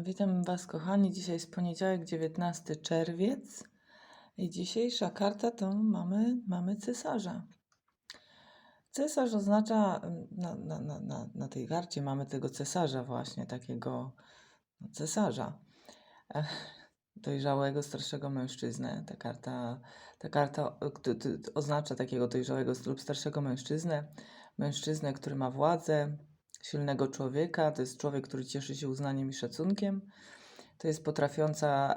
Witam Was, kochani. Dzisiaj jest poniedziałek, 19 czerwiec. I dzisiejsza karta to mamy, mamy cesarza. Cesarz oznacza, na, na, na, na, tej karcie mamy tego cesarza, właśnie takiego no, cesarza. Dojrzałego, starszego mężczyznę. Ta karta, ta karta oznacza takiego dojrzałego lub starszego mężczyznę. Mężczyznę, który ma władzę, silnego człowieka. To jest człowiek, który cieszy się uznaniem i szacunkiem. To jest potrafiąca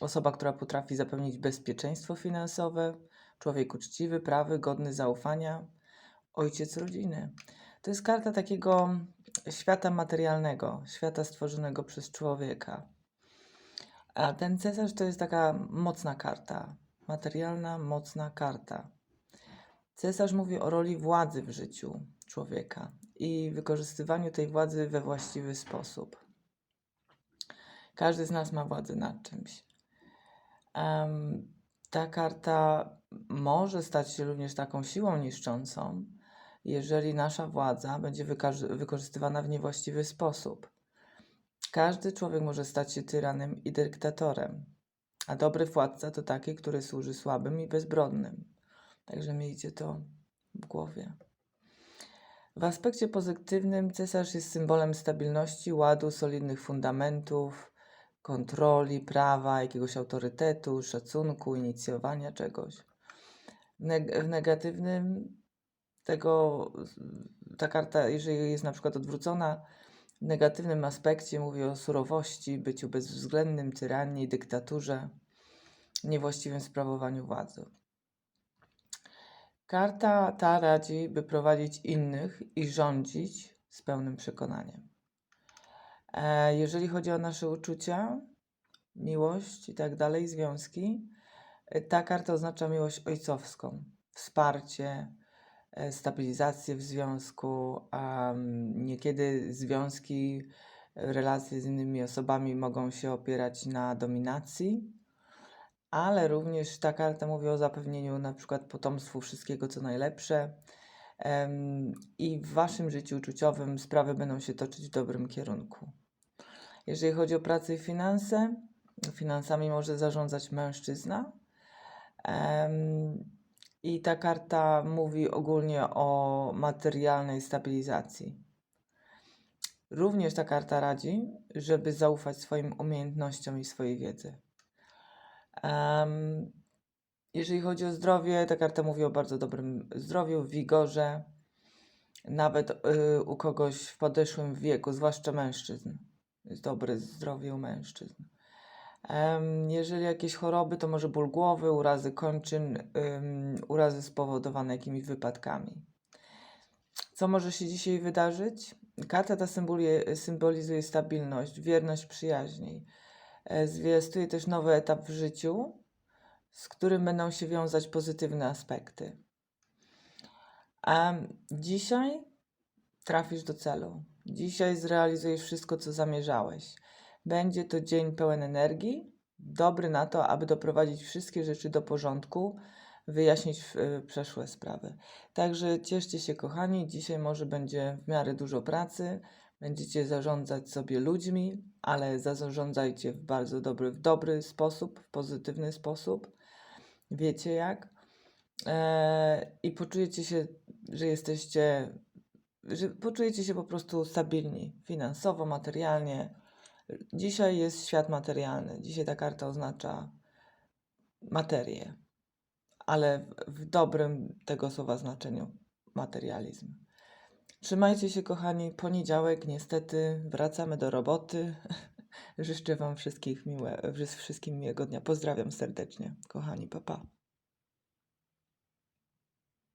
osoba, która potrafi zapewnić bezpieczeństwo finansowe, człowiek uczciwy, prawy, godny zaufania, ojciec rodziny. To jest karta takiego świata materialnego, świata stworzonego przez człowieka. A ten cesarz to jest taka mocna karta, materialna, mocna karta. Cesarz mówi o roli władzy w życiu człowieka i wykorzystywaniu tej władzy we właściwy sposób. Każdy z nas ma władzę nad czymś. Em, ta karta może stać się również taką siłą niszczącą, jeżeli nasza władza będzie wykorzystywana w niewłaściwy sposób. Każdy człowiek może stać się tyranem i dyktatorem, a dobry władca to taki, który służy słabym i bezbronnym. Także miejcie to w głowie. W aspekcie pozytywnym cesarz jest symbolem stabilności, ładu, solidnych fundamentów, kontroli, prawa, jakiegoś autorytetu, szacunku, inicjowania czegoś. W, neg- w negatywnym tego, ta karta, jeżeli jest na przykład odwrócona, w negatywnym aspekcie mówi o surowości, byciu bezwzględnym, tyranii, dyktaturze, niewłaściwym sprawowaniu władzy. Karta ta radzi, by prowadzić innych i rządzić z pełnym przekonaniem. E, jeżeli chodzi o nasze uczucia, miłość i tak dalej, związki, e, ta karta oznacza miłość ojcowską, wsparcie, e, stabilizację w związku. niekiedy związki, relacje z innymi osobami mogą się opierać na dominacji, ale również ta karta mówi o zapewnieniu na przykład potomstwu wszystkiego, co najlepsze. I w waszym życiu uczuciowym sprawy będą się toczyć w dobrym kierunku. Jeżeli chodzi o pracę i finanse, finansami może zarządzać mężczyzna. I ta karta mówi ogólnie o materialnej stabilizacji. Również ta karta radzi, żeby zaufać swoim umiejętnościom i swojej wiedzy. Em, jeżeli chodzi o zdrowie, ta karta mówi o bardzo dobrym zdrowiu, wigorze, nawet y, u kogoś w podeszłym wieku, zwłaszcza mężczyzn. Jest dobre zdrowie u mężczyzn. Em, jeżeli jakieś choroby, to może ból głowy, urazy kończyn, urazy spowodowane jakimiś wypadkami. Co może się dzisiaj wydarzyć? Karta ta symboli- symbolizuje stabilność, wierność przyjaźni. E, Zwiastuje też nowy etap w życiu, z którym będą się wiązać pozytywne aspekty. A dzisiaj trafisz do celu. Dzisiaj zrealizujesz wszystko, co zamierzałeś. Będzie to dzień pełen energii, dobry na to, aby doprowadzić wszystkie rzeczy do porządku, wyjaśnić e, przeszłe sprawy. Także cieszcie się, kochani. Dzisiaj może będzie w miarę dużo pracy. Będziecie zarządzać sobie ludźmi, ale zarządzajcie w bardzo dobry, w dobry sposób, w pozytywny sposób. Wiecie jak. E, I poczujecie się, że jesteście, że poczujecie się po prostu stabilni finansowo, materialnie. Dzisiaj jest świat materialny. Dzisiaj ta karta oznacza materię, ale w- w dobrym tego słowa znaczeniu materializm. Trzymajcie się, kochani. Poniedziałek, niestety, wracamy do roboty. Życzę Wam wszystkich miłe, wszystkim miłego dnia. Pozdrawiam serdecznie, kochani, papa. Pa.